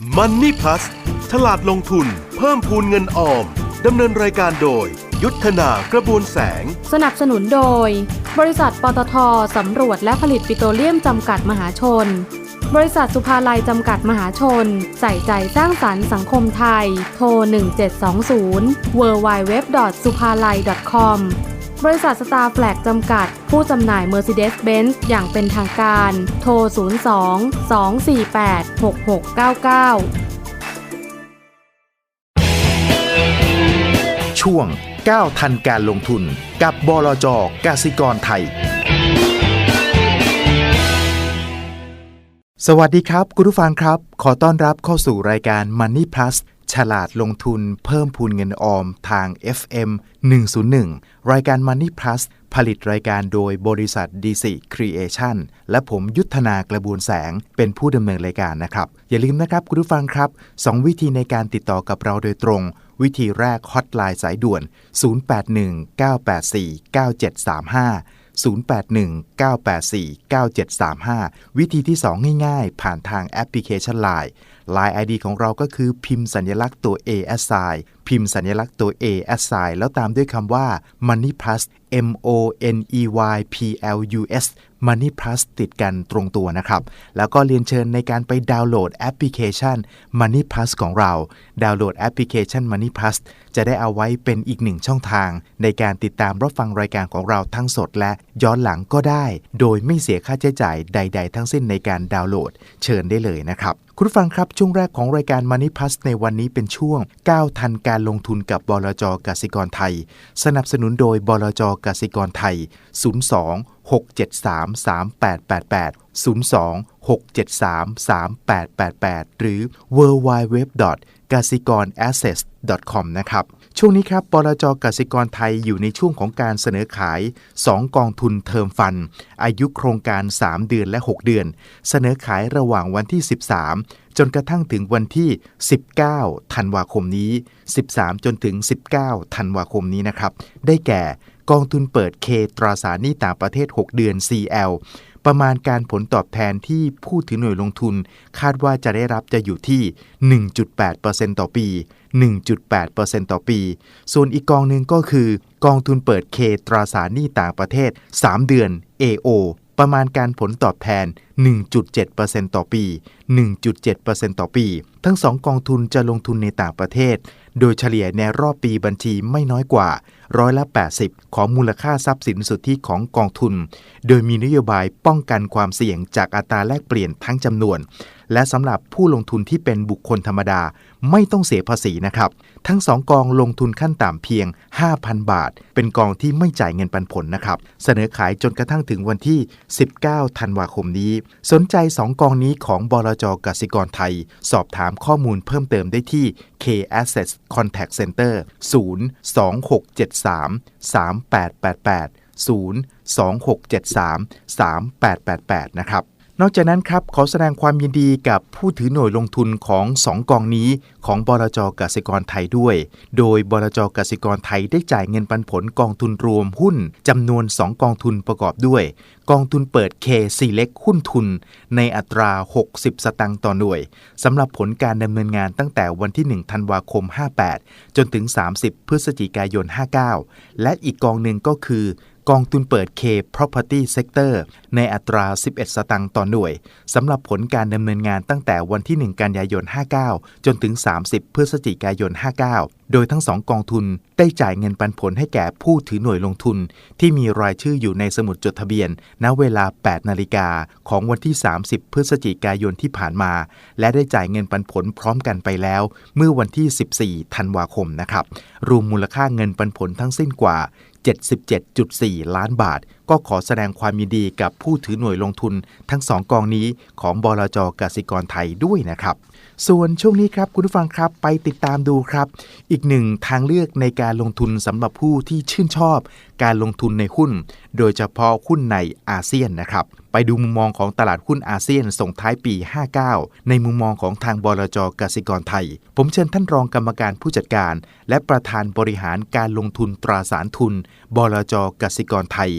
Money Plus ฉลาดลงทุน เพิ่มพูนเงินออม ดำเนินรายการโดย ยุทธนากระบวนแสง สนับสนุนโดย บริษัทปตทสำรวจและผลิตปิโตรเลียมจำกัดมหาชน บริษัทสุภาลัยจำกัดมหาชน ใส่ใจสร้างสรรค์สังคมไทย โทร 1720 w w w s u p a l a i com บริษัทสตาร์แฟลกจำกัด ผู้จำหน่าย Mercedes-Benz อย่างเป็นทางการ โทร 02 248 6699 ช่วงก้าวทันการลงทุน กับบลจกสิกรไทย สวัสดีครับ คุณผู้ฟังครับ ขอต้อนรับเข้าสู่รายการ Money Plus ฉลาดลงทุนเพิ่มพูนเงินออมทาง FM 101 รายการ Money Plus ผลิตรายการโดยบริษัท DC Creation และผมยุทธนากระบวนแสงเป็นผู้ดำเนินรายการนะครับ อย่าลืมนะครับคุณผู้ฟังครับ 2 วิธีในการติดต่อกับเราโดยตรง วิธีแรกฮอตไลน์สายด่วน 0819849735 0819849735 วิธีที่ 2 ง่ายๆ ผ่านทางแอปพลิเคชัน Line Line ID ของเราก็คือพิมพ์สัญลักษณ์ตัว A S I พิมพ์สัญลักษณ์ตัว A S I แล้วตามด้วยคำว่า Money Plus M O N E Y P L U S Money Plus ติดกันตรงตัวนะครับ แล้วก็เรียนเชิญในการไปดาวน์โหลดแอปพลิเคชัน Money Plus ของเรา ดาวน์โหลดแอปพลิเคชัน Money Plus จะได้เอาไว้เป็นอีกหนึ่งช่องทาง ในการติดตามรับฟังรายการของเราทั้งสดและย้อนหลังก็ได้ โดยไม่เสียค่าใช้จ่ายใด ๆ ทั้งสิ้นในการดาวน์โหลด เชิญได้เลยนะครับคุณฟังครับ ช่วงแรกของรายการ Money Plus ในวันนี้เป็นช่วงก้าวทันการลงทุนกับบลจกสิกรไทย สนับสนุนโดยบลจกสิกรไทย 02 673 3888 02 673 3888 หรือ w w w g a s i k o r a s s e t com นะครับ ช่วงนี้ครับบลจกสิกรไทยอยู่ในช่วงของการเสนอขาย 2 กองทุนเทอมฟัน อายุโครงการ 3 เดือนและ 6 เดือน เสนอขายระหว่างวันที่ 13 จนกระทั่งถึงวันที่ 19 ธันวาคมนี้ 13 จนถึง 19 ธันวาคมนี้นะครับ ได้แก่ กองทุนเปิดเคตราสารหนี้ต่างประเทศ 6 เดือน CL ประมาณการผลตอบแทนที่ผู้ถือหน่วยลงทุน คาดว่าจะได้รับจะอยู่ที่ 1.8%ต่อปี 1.8%ต่อปี ส่วนอีกกองหนึ่งก็คือ กองทุนเปิดเคตราสารหนี้ต่างประเทศ 3 เดือน AO ประมาณการผลตอบแทน 1.7%ต่อปี 1.7%ต่อปี ทั้งสองกองทุนจะลงทุนในต่างประเทศ โดยเฉลี่ยในรอบปีบัญชีไม่น้อยกว่าร้อยละ 80 ของมูลค่าทรัพย์สินสุทธิของกองทุน โดยมีนโยบายป้องกันความเสี่ยงจากอัตราแลกเปลี่ยนทั้งจำนวน และสำหรับผู้ลงทุนที่เป็นบุคคลธรรมดา ไม่ต้องเสียภาษีนะครับ ทั้ง 2 กองลงทุนขั้นต่ำเพียง 5,000 บาท เป็นกองที่ไม่จ่ายเงินปันผลนะครับ เสนอขายจนกระทั่งถึงวันที่ 19 ธันวาคมนี้ สนใจ 2 กองนี้ของบลจกสิกรไทย สอบถามข้อมูลเพิ่มเติมได้ที่ K Assets Contact Center 02673 3888 02673 3888 นะครับ นอกจากนั้นครับขอแสดงความยินดีกับผู้ถือหน่วยลงทุนของ 2 กองนี้ของบลจกสิกรไทยด้วย โดยบลจกสิกรไทยได้จ่ายเงินปันผลกองทุนรวมหุ้นจำนวน 2 กองทุนประกอบด้วย กองทุนเปิด K Select หุ้นทุน ในอัตรา 60 สตางค์ต่อหน่วยสำหรับผลการดำเนินงานตั้งแต่วันที่ 1 ธันวาคม 58 จนถึง 30 พฤศจิกายน 59 และอีกกองหนึ่งก็คือ กองทุนเปิด K Property Sector ในอัตรา 11 สตางค์ต่อหน่วยสำหรับผลการดำเนินงานตั้งแต่วันที่ 1 กันยายน 59 จนถึง 30 พฤศจิกายน 59 โดยทั้งสองกองทุนได้จ่ายเงินปันผลให้แก่ผู้ถือหน่วยลงทุน ที่มีรายชื่ออยู่ในสมุดจดทะเบียน ณ เวลา 8 นาฬิกาของวันที่ 30 พฤศจิกายนที่ผ่านมา และได้จ่ายเงินปันผลพร้อมกันไปแล้ว เมื่อวันที่ 14 ธันวาคมนะครับ รวมมูลค่าเงินปันผลทั้งสิ้นกว่า 77.4 ล้านบาท ก็ขอแสดงความยินดีกับผู้ถือหน่วยลงทุนทั้งสองกองนี้ของบลจกสิกรไทยด้วยนะครับ ส่วนช่วงนี้ครับคุณผู้ฟังครับไปติดตามดูครับ อีกหนึ่งทางเลือกในการลงทุนสำหรับผู้ที่ชื่นชอบ การลงทุนในหุ้น โดยเฉพาะหุ้นในอาเซียนนะครับไปดูมุมมองของตลาดหุ้นอาเซียนส่งท้ายปี 59 ในมุมมองของทางบลจกสิกรไทย ผมเชิญท่านรองกรรมการผู้จัดการ และประธานบริหารการลงทุนตราสารทุน บลจกสิกรไทย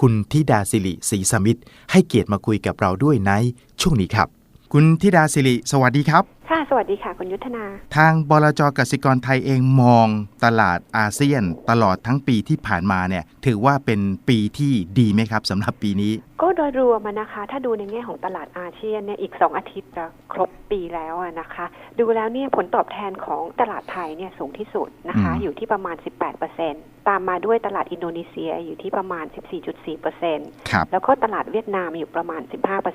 คุณธิดาสิริศรีสมิทธิ์ให้เกียรติมาคุยกับเราด้วยในช่วงนี้ครับ คุณธิดาสิริสวัสดีครับ ค่ะ สวัสดีค่ะ คุณยุทธนา ทางบลจกสิกรไทยเองมองตลาดอาเซียนตลอดทั้งปีที่ผ่านมาเนี่ย ถือว่าเป็นปีที่ดีไหมครับสำหรับปีนี้ ก็โดยรวมอะนะคะ ถ้าดูในแง่ของตลาดอาเซียนเนี่ยอีก 2 อาทิตย์จะครบปีแล้วอะนะคะ ดูแล้วเนี่ยผลตอบแทนของตลาดไทยเนี่ยสูงที่สุดนะคะอืมอยู่ที่ประมาณ 18%ตามมาด้วยตลาดอินโดนีเซียอยู่ที่ประมาณ 14.4%ครับแล้วก็ตลาดเวียดนามอยู่ประมาณ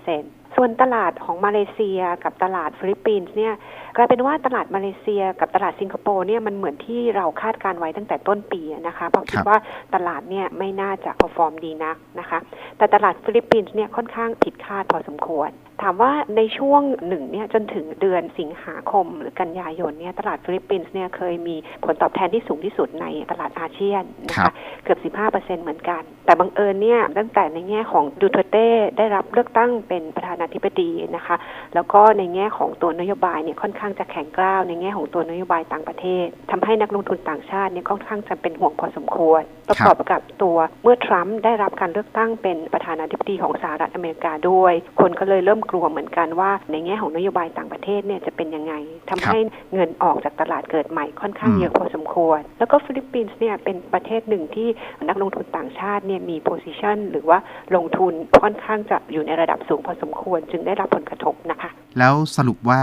15%ส่วนตลาดของมาเลเซียกับตลาดฟิลิปปินส์เนี่ยกลายเป็นว่าตลาดมาเลเซียกับตลาดสิงคโปร์เนี่ยมันเหมือนที่เราคาดการไว้ตั้งแต่ต้นปีอะนะคะเพราะคิคดรับว่าตลาดเนี่ยไม่น่าจะ perform ดีนักนะคะ แต่ตลาดฟิลิปปินส์เนี่ยค่อนข้างผิดคาดพอสมควร ถามว่าในช่วงหนึ่งเนี่ยจนถึงเดือนสิงหาคม หรือกันยายนเนี่ยตลาดฟิลิปปินส์เนี่ยเคยมีผลตอบแทนที่สูงที่สุดในตลาดอาเซียนนะคะเกือบ 15%เหมือนกัน แต่บังเอิญเนี่ยตั้งแต่ในแง่ของดูเทเต้ได้รับเลือกตั้งเป็นประธานาธิบดีนะคะ แล้วก็ในแง่ของตัวนโยบายเนี่ยค่อนข้างจะแข็งกร้าวในแง่ของตัวนโยบายต่างประเทศทำให้นักลงทุนต่างชาติเนี่ยค่อนข้างจะเป็นห่วงพอสมควร ประกอบกับตัวเมื่อทรัมป์ได้รับการเลือกตั้งเป็นประธานาธิบดีของสหรัฐอเมริกาด้วย คนก็เลยเริ่มกลัวเหมือนกันว่า ในแง่ของนโยบายต่างประเทศเนี่ยจะเป็นยังไงทำให้เงินออกจากตลาดเกิดใหม่ค่อนข้างอืมเยอะพอสมควร แล้วก็ฟิลิปปินส์เนี่ยเป็นประเทศหนึ่งที่นักลงทุนต่างชาติเนี่ยมี position หรือว่าลงทุนค่อนข้างจะอยู่ในระดับสูงพอสมควร จึงได้รับผลกระทบนะคะ แล้วสรุปว่า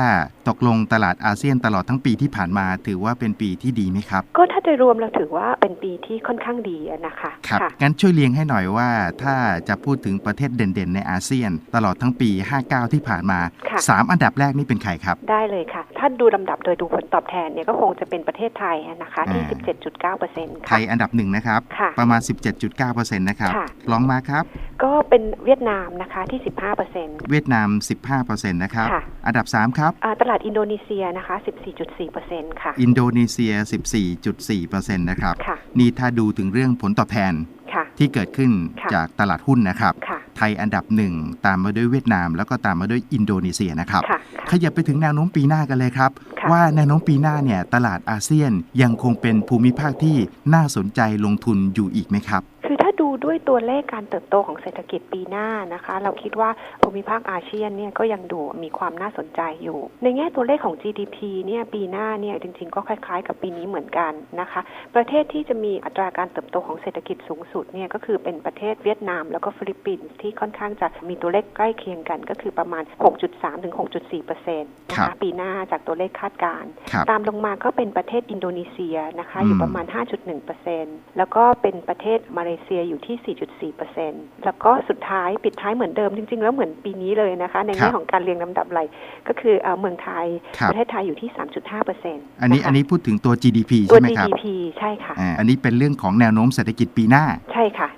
ตกลงตลาดอาเซียนตลอดทั้งปีที่ผ่านมาถือว่าเป็นปีที่ดีไหมครับ ก็ถ้าโดยรวมเราถือว่าเป็นปีที่ค่อนข้างดีอะนะคะครับค่ะงั้นช่วยเรียงให้หน่อยว่า ถ้าจะพูดถึงประเทศเด่นๆ ในอาเซียน ตลอดทั้งปี 59ที่ผ่านมา ค่ะ 3 อันดับแรกนี่เป็นใครครับ ได้เลยค่ะ ถ้าดูลำดับโดยดูผลตอบแทนเนี่ยก็คงจะเป็นประเทศไทยอะนะคะที่ อ่า 17.9%ไทค่ะ ยอันดับหนึ่งนะครับ ค่ะประมาณ 17.9%นะครับค่ะลองมาครับ ก็เป็นเวียดนามนะคะที่ 15%เวียดนาม 15%นะครับ ค่ะ อันดับ 3 ครับ อ่าตลาดอินโดนีเซียนะคะ 14.4%ค่ะ อินโดนีเซีย 14.4%นะครับ ค่ะ นี่ถ้าดูถึงเรื่องผลตอบแทน ค่ะ ที่เกิดขึ้นค่ะจากตลาดหุ้นนะครับ ค่ะไทยอันดับหนึ่งตามมาด้วยเวียดนาม แล้วก็ตามมาด้วยอินโดนีเซียนะครับ ค่ะขยับไปถึงแนวโน้มปีหน้ากันเลยครับ ค่ะ ว่าแนวโน้มปีหน้าเนี่ยตลาดอาเซียนยังคงเป็นภูมิภาคที่น่าสนใจลงทุนอยู่อีกไหมครับคือถ้า ดูด้วยตัวเลขการเติบโตของเศรษฐกิจปีหน้านะคะ เราคิดว่าภูมิภาคอาเซียนเนี่ยก็ยังดูมีความน่าสนใจอยู่ ในแง่ตัวเลขของ GDP เนี่ยปีหน้าเนี่ยจริง ๆ ก็คล้าย ๆ กับปีนี้เหมือนกันนะคะ ประเทศที่จะมีอัตราการเติบโตของเศรษฐกิจสูงสุดเนี่ยก็คือเป็นประเทศเวียดนามแล้วก็ฟิลิปปินส์ที่ค่อนข้างจะมีตัวเลขใกล้เคียงกันก็คือประมาณ 6.3 ถึง 6.4เปอร์เซ็นต์นะครัคะบปีหน้าจากตัวเลขคาดการณ์ครับตามลงมาก็เป็นประเทศอินโดนีเซียนะคะอืมอยู่ประมาณ 5.1%แล้วก็เป็นประเทศมาเลเซียอยู่ที่4.4%แล้วก็สุดท้ายปิดท้ายเหมือนเดิมจริง ๆ แล้วเหมือนปีนี้เลยนะคะ ในครัแง่บของการเรียงลำดับไหลก็คือเอ่อเมืองไทยครับประเทศไทยอยู่ที่ 3.5%อันนี้อันนี้พูดถึงตัว GDP ตัวใช่ไหมครับ GDP ใช่ค่ะอ่าอันนี้เป็นเรื่องของแนวโน้มเศรษฐกิจปีหน้า ใช่ค่ะ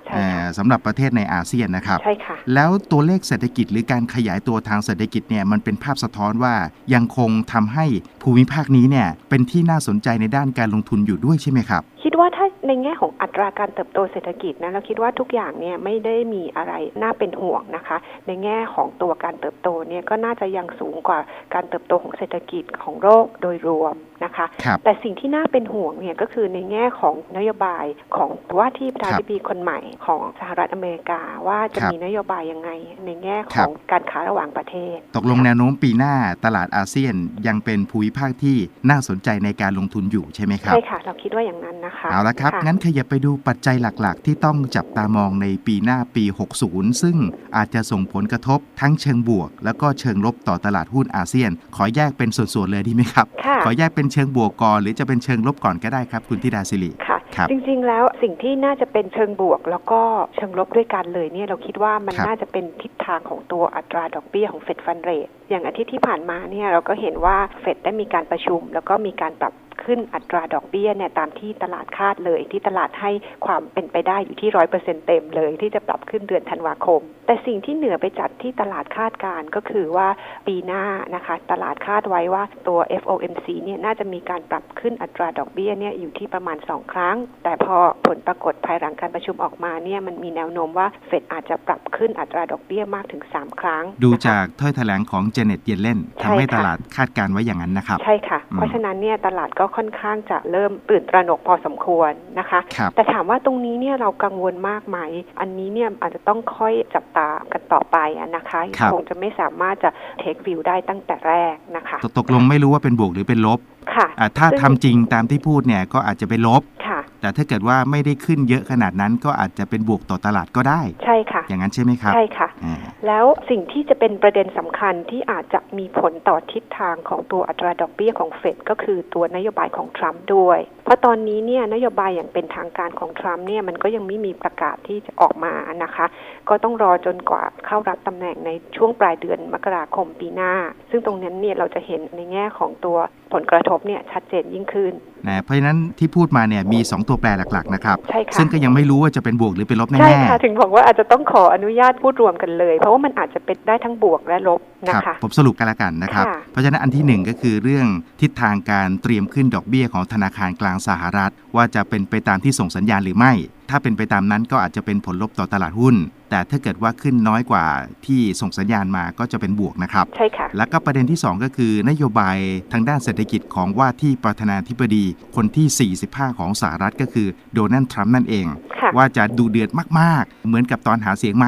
ใช่อ่าค่ะ สำหรับประเทศในอาเซียนนะครับ ใช่ค่ะ แล้วตัวเลขเศรษฐกิจหรือการขยายตัวทางเศรษฐกิจเนี่ยมันเป็นภาพสะท้อนว่ายังคงทำให้ภูมิภาคนี้เนี่ยเป็นที่น่าสนใจในด้านการลงทุนอยู่ด้วยใช่ไหมครับ คิดว่าถ้าในแง่ของอัตราการเติบโตเศรษฐกิจนะเราคิดว่าทุกอย่างเนี่ยไม่ได้มีอะไรน่าเป็นห่วงนะคะ ในแง่ของตัวการเติบโตเนี่ยก็น่าจะยังสูงกว่าการเติบโตของเศรษฐกิจของโลกโดยรวม นะคะครับแต่สิ่งที่น่าเป็นห่วงเนี่ยก็คือในแง่ของนโยบายของว่าที่ประธานาธิบดีคนใหม่ของสหรัฐอเมริกาว่าจะครับมีนโยบายยังไง ในแง่คขรัอบงการค้าระหว่างประเทศ ตกลงแนวโน้มปีหน้าตลาดอาเซียนยังเป็นภูมิภาคที่น่าสนใจในการลงทุนอยู่ใช่ไหมครับใช่ค่ะ เราคิดว่าอย่างนั้นนะคะเอาละครับะงั้นขยับไปดูปัจจัยหลักๆ ที่ต้องจับตามองในปีหน้าปี 60 ซึ่งอาจจะส่งผลกระทบทั้งเชิงบวก แล้วก็เชิงลบต่อตลาดหุ้นอาเซียน ขอแยกเป็นส่วนๆเลยดีไหมครับค่ะขอแยกเป็นเชิงบวกก่อน หรือจะเป็นเชิงลบก่อนก็ได้ครับคุณธิดาศิริค่ะครับจริงๆแล้วสิ่งที่น่าจะเป็นเชิงบวก แล้วก็เชิงลบด้วยกันเลยเนี่ยเราคิดว่ามันครับน่าจะเป็นทิศทางของตัวอัตราดอกเบี้ยของเฟดฟันเรทอย่างอาทิตย์ที่ผ่านมาเนี่ยเราก็เห็นว่าเฟดได้มีการประชุม แล้วก็มีการปรับ ขึ้นอัตราดอกเบี้ยเนี่ยตามที่ตลาดคาดเลย ที่ตลาดให้ความเป็นไปได้อยู่ที่ร้อยเปอร์เซ็นเต็มเลย ที่จะปรับขึ้นเดือนธันวาคม แต่สิ่งที่เหนือไปจัดที่ตลาดคาดการณ์ก็คือว่าปีหน้านะคะ ตลาดคาดไว้ว่าตัว FOMC เนี่ยน่าจะมีการปรับขึ้นอัตราดอกเบี้ยเนี่ยอยู่ที่ประมาณ2ครั้ง แต่พอผลปรากฏภายหลังการประชุมออกมาเนี่ยมันมีแนวโน้มว่าเฟดอาจจะปรับขึ้นอัตราดอกเบี้ยมากถึง 3 ครั้ง ดูนะคะจากถ้อยแถลงของเจเน็ตเยนเล่นใช่ทำให้ค่ะตลาดคาดการณ์ไว้อย่างนั้นนะครับ ใช่ค่ะอืมเพราะฉะนั้นเนี่ยตลาดก็ค่อนข้างจะเริ่มตื่นตระหนกพอสมควรนะคะครับแต่ถามว่าตรงนี้เนี่ยเรากังวลมากไหม อันนี้เนี่ยอาจจะต้องค่อยจับตาากันต่อไปอะนะคะครับคงจะไม่สามารถจะเทควิวได้ตั้งแต่แรกนะคะตตกลงไม่รู้ว่าเป็นบวกหรือเป็นลบค่ะอ่าถ้าซึ่งทำจริงตามที่พูดเนี่ยก็อาจจะเป็นลบค่ะ แต่ถ้าเกิดว่าไม่ได้ขึ้นเยอะขนาดนั้นก็อาจจะเป็นบวกต่อตลาดก็ได้ ใช่ค่ะ อย่างนั้นใช่ไหมครับ ใช่ค่ะอ่าแล้วสิ่งที่จะเป็นประเด็นสำคัญที่อาจจะมีผลต่อทิศทางของตัวอัตราดอกเบี้ยของเฟดก็คือตัวนโยบายของทรัมป์ด้วย เพราะตอนนี้เนี่ยนโยบายอย่างเป็นทางการของทรัมป์เนี่ยมันก็ยังไม่มีประกาศที่จะออกมานะคะ ก็ต้องรอจนกว่าเข้ารับตำแหน่งในช่วงปลายเดือนมกราคมปีหน้า ซึ่งตรงนั้นเนี่ยเราจะเห็นในแง่ของตัว ผลกระทบเนี่ยชัดเจนยิ่งขึ้นนะเพราะฉะนั้นที่พูดมาเนี่ยมี 2 ตัวแปรหลักๆนะครับ ใช่ค่ะซึ่งก็ยังไม่รู้ว่าจะเป็นบวกหรือเป็นลบใช่แน่ค่ะ ถึงบอกว่าอาจจะต้องขออนุญาตพูดรวมกันเลย เพราะว่ามันอาจจะเป็นได้ทั้งบวกและลบๆนะครับคะผมสรุปกันละกันนะครับ ค่ะ เพราะฉะนั้นอันที่หนึ่งก็คือเรื่องทิศทางการเตรียมขึ้นดอกเบี้ยของธนาคารกลางสหรัฐ ว่าจะเป็นไปตามที่ส่งสัญญาณหรือไม่ ถ้าเป็นไปตามนั้นก็อาจจะเป็นผลลบต่อตลาดหุ้น แต่ถ้าเกิดว่าขึ้นน้อยกว่าที่ส่งสัญญาณมาก็จะเป็นบวกนะครับ ใช่ค่ะ แล้วก็ประเด็นที่ 2 ก็คือนโยบายทางด้านเศรษฐกิจของว่าที่ประธานาธิบดีคนที่ 45 ของสหรัฐก็คือโดนัลด์ทรัมป์นั่นเองค่ะว่าจะดูเดือดมากๆ เหมือนกับตอนหาเสียงไหม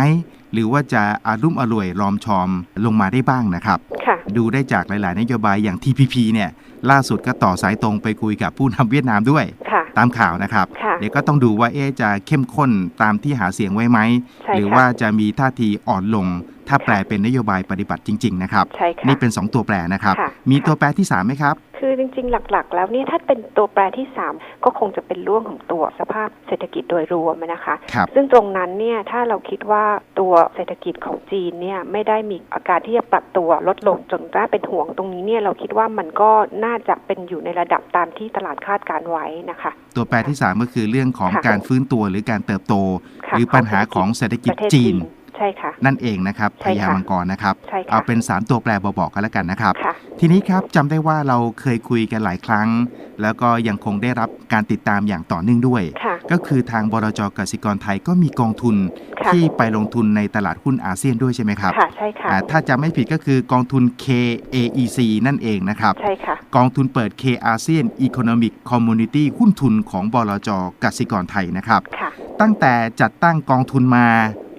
หรือว่าจะอารุ่มอร่วยรอมชอมลงมาได้บ้างนะครับค่ะดูได้จากหลาย ๆ นโยบายอย่าง TPP เนี่ย ล่าสุดก็ต่อสายตรงไปคุยกับผู้นำเวียดนามด้วยค่ะตามข่าวนะครับค่ะเดี๋ยวก็ต้องดูว่าเอ๊ะจะเข้มข้นตามที่หาเสียงไว้ไหมใช่หรือค่ะว่าจะมีท่าทีอ่อนลง ถ้าแปลเป็นนโยบายปฏิบัติจริง ๆ นะครับ ใช่ค่ะ นี่เป็น 2 ตัวแปรนะครับ ค่ะ มีตัวแปรที่ 3ไหมครับ คือจริงๆ หลักๆ แล้วเนี่ยถ้าเป็นตัวแปรที่ 3 ก็คงจะเป็นเรื่องของตัวสภาพเศรษฐกิจโดยรวมนะคะ ครับ ซึ่งตรงนั้นเนี่ยถ้าเราคิดว่าตัวเศรษฐกิจของจีนเนี่ยไม่ได้มีอาการที่จะปรับตัวลดลงจนน่าเป็นห่วงตรงนี้เนี่ยเราคิดว่ามันก็น่าจะเป็นอยู่ในระดับตามที่ตลาดคาดการไว้นะคะ ตัวแปรที่ 3 ก็คือเรื่องของค่ะการฟื้นตัวหรือการเติบโต ค่ะหรือปัญหาของเศรษฐกิจประเทศจีน ใช่ค่ะ นั่นเองนะครับใช่พค่ะญามังกรนะครับใช่ค่ะ เอาเป็น 3 ตัวแปรบอกๆกันแล้วกันนะครับ ค่ะ ทีนี้ครับจำได้ว่าเราเคยคุยกันหลายครั้ง แล้วก็ยังคงได้รับการติดตามอย่างต่อเนื่องด้วย ค่ะ ก็คือทางบรจกสิกรไทยก็มีกองทุนค่ะ ที่ไปลงทุนในตลาดหุ้นอาเซียนด้วยใช่ไหมครับค่ะ ใช่ค่ะ อ่าถ้าจำไม่ผิดก็คือกองทุน KAEC นั่นเองนะครับ ใช่ค่ะ กองทุนเปิด K ASEAN Economic Community หุ้นทุนของบลจกสิกรไทยนะครับ ค่ะ ตั้งแต่จัดตั้งกองทุนมา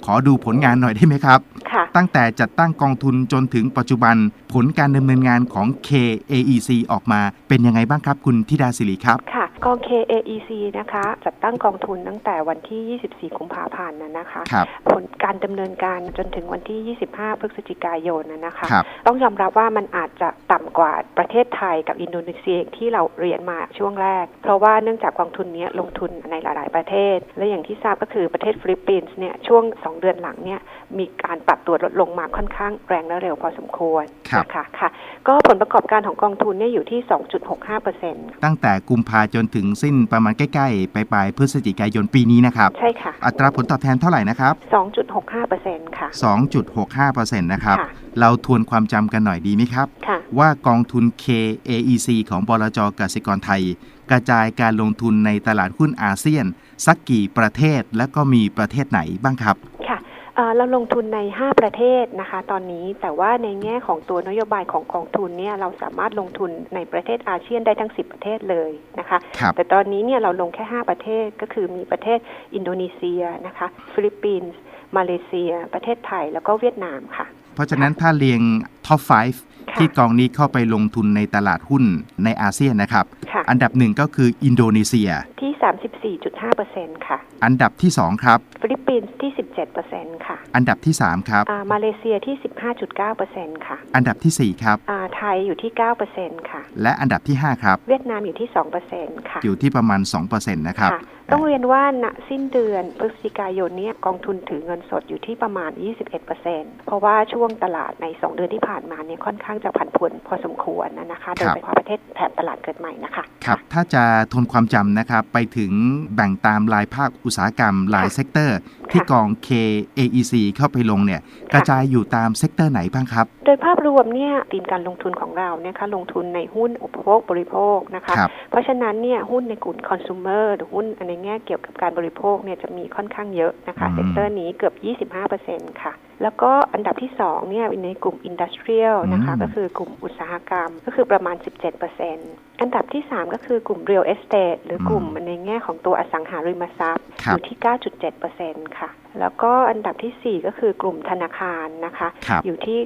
ขอดูผลงานหน่อยได้ไหมครับ ค่ะ ตั้งแต่จัดตั้งกองทุนจนถึงปัจจุบันผลการดำเนินงานของ KAEC ออกมาเป็นยังไงบ้างครับ คุณธิดาศิริครับ ค่ะกอง KAEC นะคะ จัดตั้งกองทุนตั้งแต่วันที่ 24 กุมภาพันธ์นะนะคะ ครับ ผลการดำเนินการจนถึงวันที่ 25 พฤศจิกายนนะนะคะ ครับ ต้องยอมรับว่ามันอาจจะต่ำกว่าประเทศไทยกับอินโดนีเซียที่เราเรียนมาช่วงแรก เพราะว่าเนื่องจากกองทุนเนี้ยลงทุนในหลาย ๆ ประเทศ และอย่างที่ทราบก็คือประเทศฟิลิปปินส์เนี่ยช่วง2 เดือนหลังเนี่ยมีการปรับตัวลดลงมาค่อนข้างแรงและเร็วพอสมควรครับนะคะค่ะ ก็ผลประกอบการของกองทุนเนี่ยอยู่ที่ 2.65เปอร์เซ็นต์ตั้งแต่กุมภาจนถึงสิ้นประมาณใกล้ๆปลายๆพฤศจิกายนปีนี้นะครับ ใช่ค่ะ อัตราผลตอบแทนเท่าไหร่นะครับ 2.65เปอร์เซ็นต์ค่ะ 2.65%นะครับค่ะเราทวนความจำกันหน่อยดีไหมครับค่ะว่ากองทุน KAEC ของบลจกสิกรไทย กระจายการลงทุนในตลาดหุ้นอาเซียน สักกี่ประเทศและก็มีประเทศไหนบ้างครับค่ะ เอ่อเราลงทุนใน 5 ประเทศนะคะ ตอนนี้แต่ว่าในแง่ของตัวนโยบายของกองทุนเนี่ยเราสามารถลงทุนในประเทศอาเซียนได้ทั้ง 10 ประเทศเลยนะคะครับแต่ตอนนี้เนี่ยเราลงแค่ 5 ประเทศก็คือมีประเทศอินโดนีเซียนะคะฟิลิปปินส์มาเลเซีย ประเทศไทยแล้วก็เวียดนามค่ะ เพราะฉะนั้นถ้าเรียง ท็อป5ค่ะที่กองนี้เข้าไปลงทุนในตลาดหุ้นในอาเซียนนะครับค่ะอันดับหนึ่งก็คืออินโดนีเซียที่ 34.5%ค่ะ อันดับที่ 2 ครับ ฟิลิปปินส์ที่ 17%ค่ะ อันดับที่ 3 ครับอ่ามาเลเซียที่ 15.9%ค่ะ อันดับทีสี่4 ครับอ่าไทยอยู่ที่ 9%ค่ะ และอันดับที่ 5 ครับ เวียดนามอยู่ที่ 2%ค่ะ อยู่ที่ประมาณ 2%นะครับค่ะต้องเรียนว่าณสิ้นเดือนพฤศจิกายนเนี้กองทุนถือเงินสดอยู่ที่ประมาณ 21%เพราะว่าช่วงตลาดใน 2 เดือนที่ผ่านมาเนี่ยค่อนข้างจะผันผวนพอสมควรนะนะคะ โดยเฉพาะประเทศแถบตลาดเกิดใหม่นะคะ ครับ ถ้าจะทนความจำนะครับ ไปถึงแบ่งตามรายภาคอุตสาหกรรมรายเซกเตอร์ ที่กอง KAEC เข้าไปลงเนี่ยกระจายอยู่ตามเซกเตอร์ไหนบ้างครับ โดยภาพรวมเนี่ยธีมการลงทุนของเราเนี่ยคะลงทุนในหุ้นอุปโภคบริโภคนะคะครับเพราะฉะนั้นเนี่ยหุ้นในกลุ่มคอน sumer หรือหุ้นในแง่เกี่ยวกับการบริโภคเนี่ยจะมีค่อนข้างเยอะนะคะอืมเซกเตอร์นี้เกือบ 25%ค่ะแล้วก็อันดับที่สองเนี่ยในกลุ่มอินดัสเทรียลนะคะอืมก็คือกลุ่มอุตสาหกรรมก็คือประมาณ 17%อันดับที่ 3 ก็คือกลุ่ม real estate หรือกลุ่มในแง่ของตัวอสังหาริมทรัพย์ครัอบยู่ที่ 9.7%ค่ะ แล้วก็อันดับทีสี่4 ก็คือกลุ่มธนาคารนะคะครับอยู่ที่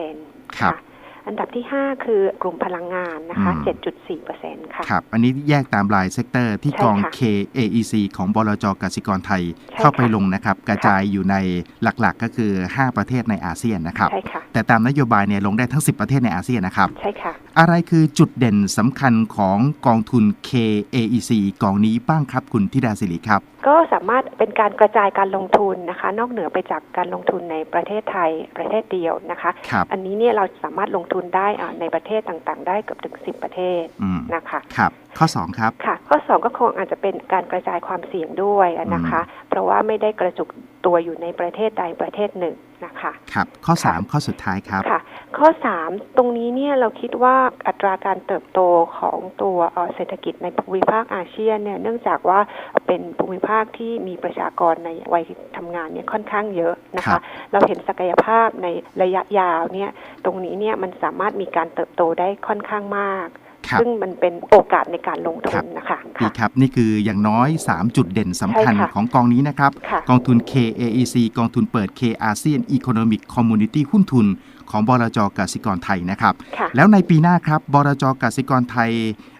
9.3%ครับค่ะ อันดับที่ 5 คือกลุ่มพลังงานนะคะอืม7.4%ค่ะ ครับ อันนี้แยกตามรายเซกเตอร์ที่ใช่กองค่ะ KAEC ของบลจกสิกรไทยใช่เข้าไปค่ะลงนะครับ กระจายอยู่ในหลักๆ ก็คือ 5 ประเทศในอาเซียนนะครับ ใช่ค่ะ แต่ตามนโยบายเนี่ยลงได้ทั้ง 10 ประเทศในอาเซียนนะครับ ใช่ค่ะอะไรคือจุดเด่นสำคัญของกองทุน KAEC กองนี้บ้างครับคุณธิดาศิริครับ ก็สามารถเป็นการกระจายการลงทุนนะคะ นอกเหนือไปจากการลงทุนในประเทศไทยประเทศเดียวนะคะครับอันนี้เนี่ยเราสามารถลงทุนได้อ่าในประเทศต่างๆ ได้เกือบถึง 10 ประเทศอืมนะคะครับข้อ 2 ครับ ค่ะ ข้อ 2 ก็คงอาจจะเป็นการกระจายความเสี่ยงด้วยนะคะ เพราะว่าไม่ได้กระจุก ตัวอยู่ในประเทศใดประเทศหนึ่งนะคะครับข้อค่ะ3ข้อสุดท้ายครับค่ะ ข้อ 3 ตรงนี้เนี่ยเราคิดว่าอัตราการเติบโตของตัวเอ่อเศรษฐกิจในภูมิภาคอาเซียนเนี่ยเนื่องจากว่าเป็นภูมิภาคที่มีประชากรในวัยทำงานเนี่ยค่อนข้างเยอะนะครัคะบเราเห็นศักยภาพในระยะยาวเนี่ยตรงนี้เนี่ยมันสามารถมีการเติบโตได้ค่อนข้างมากครับ ซึ่งมันเป็นโอกาสในการลงทุนนะคะดีค่ะครับนี่คืออย่างน้อย 3 จุดเด่นสำคัญใช่ค่ะของกองนี้นะครับค่ะกองทุน KAEC กองทุนเปิด K ASEAN Economic Community หุ้นทุนของบลจกสิกรไทยนะครับค่ะแล้วในปีหน้าครับบลจกสิกรไทย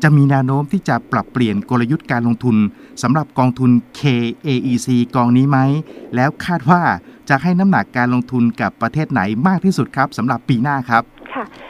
จะมีแนวโน้มที่จะปรับเปลี่ยนกลยุทธ์การลงทุนสำหรับกองทุน KAEC กองนี้ไหม แล้วคาดว่าจะให้น้ำหนักการลงทุนกับประเทศไหนมากที่สุดครับสำหรับปีหน้าครับค่ะเอ่อ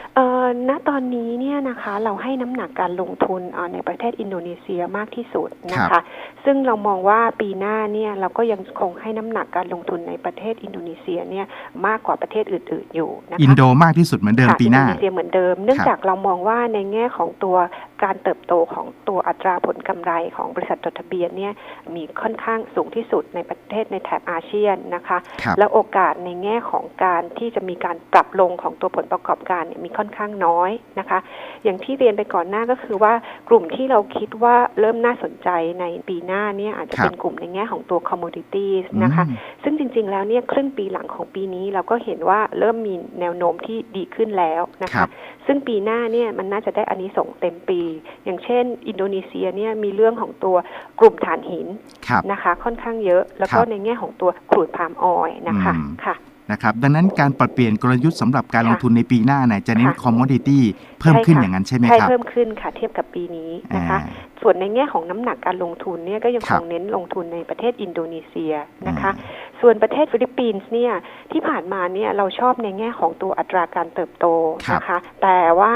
ณตอนนี้เนี่ยนะคะเราให้น้ำหนักการลงทุนเอ่อในประเทศอินโดนีเซียมากที่สุดนะครัคะบซึ่งเรามองว่าปีหน้าเนี่ยเราก็ยังคงให้น้ำหนักการลงทุนในประเทศอินโดนีเซียเนี่ยมากกว่าประเทศอื่นๆอยู่นะคะอินโดมากที่สุดเหมือนเดิมค่ะปีหน้าอินโดนีเซียเหมือนเดิมเนื่องครับจากเรามองว่าในแง่ของตัวการเติบโตของตัวอัตราผลกำไรของบริษัทจดทะเบียนเนี่ยมีค่อนข้างสูงที่สุดในประเทศในแถบอาเซียนนะคะครับแล้วโอกาสในแง่ของการที่จะมีการปรับลงของตัวผลประกอบการเนี่ยมีค่อนข้างน้อยนะคะ อย่างที่เรียนไปก่อนหน้าก็คือว่ากลุ่มที่เราคิดว่าเริ่มน่าสนใจในปีหน้าเนี่ยอาจจะครับเป็นกลุ่มในแง่ของตัว commodities นะคะอืมซึ่งจริง ๆ แล้วเนี่ยครึ่งปีหลังของปีนี้เราก็เห็นว่าเริ่มมีแนวโน้มที่ดีขึ้นแล้วนะครัคะบซึ่งปีหน้าเนี่ยมันน่าจะได้อันนี้ส่งส์เต็มปี อย่างเช่น อินโดนีเซียเนี่ยมีเรื่องของตัวกลุ่มถ่านหินครับนะคะ ค่อนข้างเยอะ แล้วก็ครับในแง่ของตัวครูดพาล์มออยล์นะคะอืมค่ะ นะครับดังนั้นการปรับเปลี่ยนกลยุทธ์สำหรับการลงค่ะทุนในปีหน้าเนี่ยจะเน้นค่ะคอมมอดิตี้เพิ่มขึ้นใช่ค่ะอย่างนั้นใช่ไหมใช่ครับ เพิ่มขึ้นค่ะเทียบกับปีนี้นะคะอ่าส่วนในแง่ของน้ำหนักการลงทุนเนี่ยก็ยังคครับงเน้นลงทุนในประเทศอินโดนีเซียนะคะอืมส่วนประเทศฟิลิปปินส์เนี่ยที่ผ่านมาเนี่ยเราชอบในแง่ของตัวอัตราการเติบโตนะคะ แต่ว่า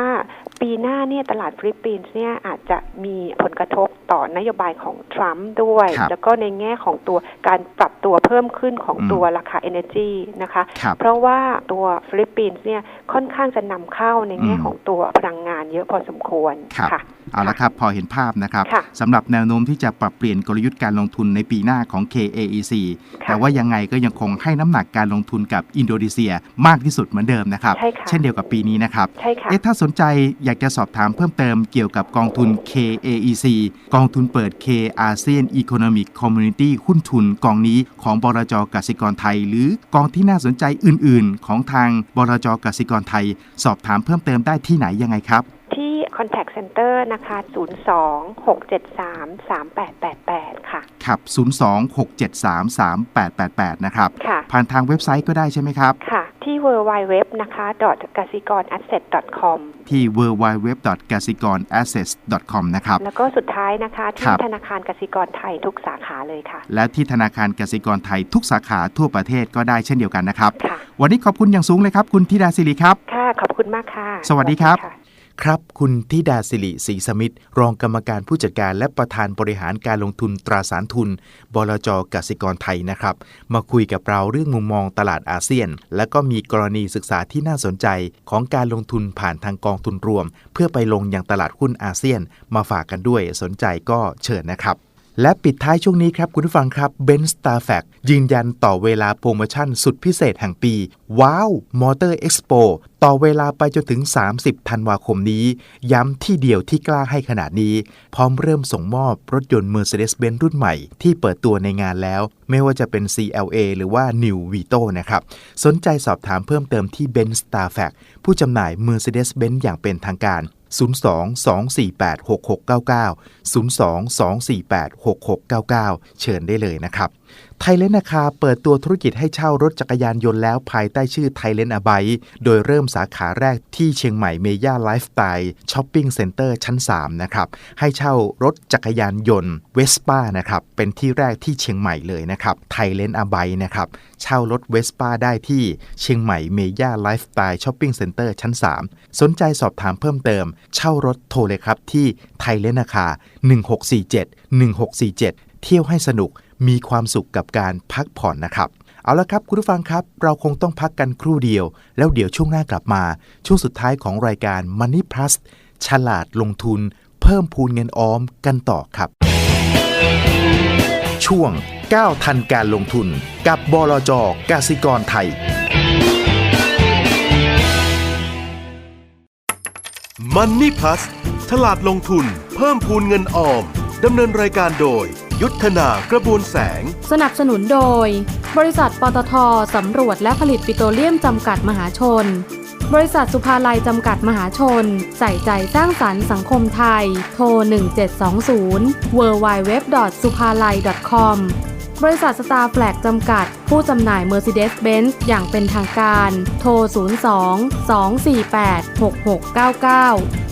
ปีหน้าเนี่ยตลาดฟิลิปปินส์เนี่ยอาจจะมีผลกระทบต่อนโยบายของทรัมป์ด้วยครับแล้วก็ในแง่ของตัวการปรับตัวเพิ่มขึ้นของอืมตัวราคา energy นะคะครับเพราะว่าตัวฟิลิปปินส์เนี่ยค่อนข้างจะนำเข้าในแง่อืมของตัวพลังงานเยอะพอสมควรครับค่ะ เอาละครับพอเห็นภาพนะครับค่ะสำหรับแนวโน้มที่จะปรับเปลี่ยนกลยุทธ์การลงทุนในปีหน้าของ KAEC ค่ะแต่ว่ายังไงก็ยังคงให้น้ำหนักการลงทุนกับอินโดนีเซียมากที่สุดเหมือนเดิมนะครับใช่ค่ะเช่นเดียวกับปีนี้นะครับใช่ค่ะเอ๊ะถ้าสนใจอยากจะสอบถามเพิ่มเติมเกี่ยวกับกองทุน KAEC กองทุนเปิด K ASEAN Economic Community หุ้นทุนกองนี้ของบลจกสิกรไทย หรือกองที่น่าสนใจอื่น ๆ ของทางบลจกสิกรไทย สอบถามเพิ่มเติมได้ที่ไหนยังไงครับที่ contact center นะคะ 02-673-3888 ค่ะ ครับ 026733888 นะครับ ค่ะ ผ่านทางเว็บไซต์ก็ได้ใช่ไหมครับ ค่ะ ที่ www นะคะกสิกร asset com ที่ www.gasikornassets.com นะครับ แล้วก็สุดท้ายนะคะคที่รับธนาคารกสิกรไทยทุกสาขาเลยค่ะ และที่ธนาคารกสิกรไทยทุกสาขาทั่วประเทศก็ได้เช่นเดียวกันนะครับ ค่ะ วันนี้ขอบคุณอย่างสูงเลยครับ คุณธิดาศิริครับ ค่ะ ขอบคุณมากค่ะ สวัสดีครับะ ครับ คุณธิดาศิริศรีสมิทธ์รองกรรมการผู้จัดการและประธานบริหารการลงทุนตราสารทุน บลจกสิกรไทยนะครับ มาคุยกับเราเรื่องมุมมองตลาดอาเซียน และก็มีกรณีศึกษาที่น่าสนใจของการลงทุนผ่านทางกองทุนรวม เพื่อไปลงอย่างตลาดหุ้นอาเซียน มาฝากกันด้วยสนใจก็เชิญนะครับ และปิดท้ายช่วงนี้ครับ คุณผู้ฟังครับ b e n z s t a r f a c ยืนยันต่อเวลาโปรโมชั่นสุดพิเศษแห่งปี ว้าว Motor Expo ต่อเวลาไปจนถึง 30 ธันวาคมนี้ ย้ำที่เดียวที่กล้าให้ขนาดนี้ พร้อมเริ่มส่งมอบรถยนต์ Mercedes-Benz รุ่นใหม่ ที่เปิดตัวในงานแล้ว ไม่ว่าจะเป็น CLA หรือว่า New Vito นะครับ สนใจสอบถามเพิ่มเติมที่ b e n z s t a r f a c ผู้จำหน่าย Mercedes-Benz อย่างเป็นทางการ 02-248-6699 02-248-6699 เชิญได้เลยนะครับ ไทยเลนนาคาเปิดตัวธุรกิจให้เช่ารถจักรยานยนต์แล้วภายใต้ชื่อไทยเลนอาไบโดยเริ่มสาขาแรกที่เชียงใหม่เมย่าไลฟ์สไตล์ช้อปปิ้งเซ็นเตอร์ชั้น 3 นะครับ ให้เช่ารถจักรยานยนต์เวสป้านะครับ เป็นที่แรกที่เชียงใหม่เลยนะครับไทยเลนอาไบนะครับเช่ารถเวสป้าได้ที่เชียงใหม่เมย่าไลฟ์สไตล์ช้อปปิ้งเซ็นเตอร์ชั้น 3 สนใจสอบถามเพิ่มเติม เช่ารถโทรเลยครับที่ไทยเลนนาคา1647 1647 เที่ยวให้สนุก มีความสุขกับการพักผ่อนนะครับ เอาละครับคุณผู้ฟังครับ เราคงต้องพักกันครู่เดียว แล้วเดี๋ยวช่วงหน้ากลับมา ช่วงสุดท้ายของรายการ Money Plus ฉลาดลงทุน เพิ่มพูนเงินออมกันต่อครับ ช่วงก้าวทันการลงทุน กับบลจกสิกรไทย Money Plus ฉลาดลงทุน เพิ่มพูนเงินออมดำเนินรายการโดย ยุทธนากระบวนแสง สนับสนุนโดย บริษัทปตทสำรวจและผลิตปิโตรเลียมจำกัดมหาชน บริษัทสุภาลัยจำกัดมหาชน ใส่ใจสร้างสรรค์สังคมไทย โทร 1720 w w w s u p a l a i com บริษัทสตาร์แฟลกจำกัด ผู้จำหน่าย Mercedes-Benz อย่างเป็นทางการ โทร 02 248 6699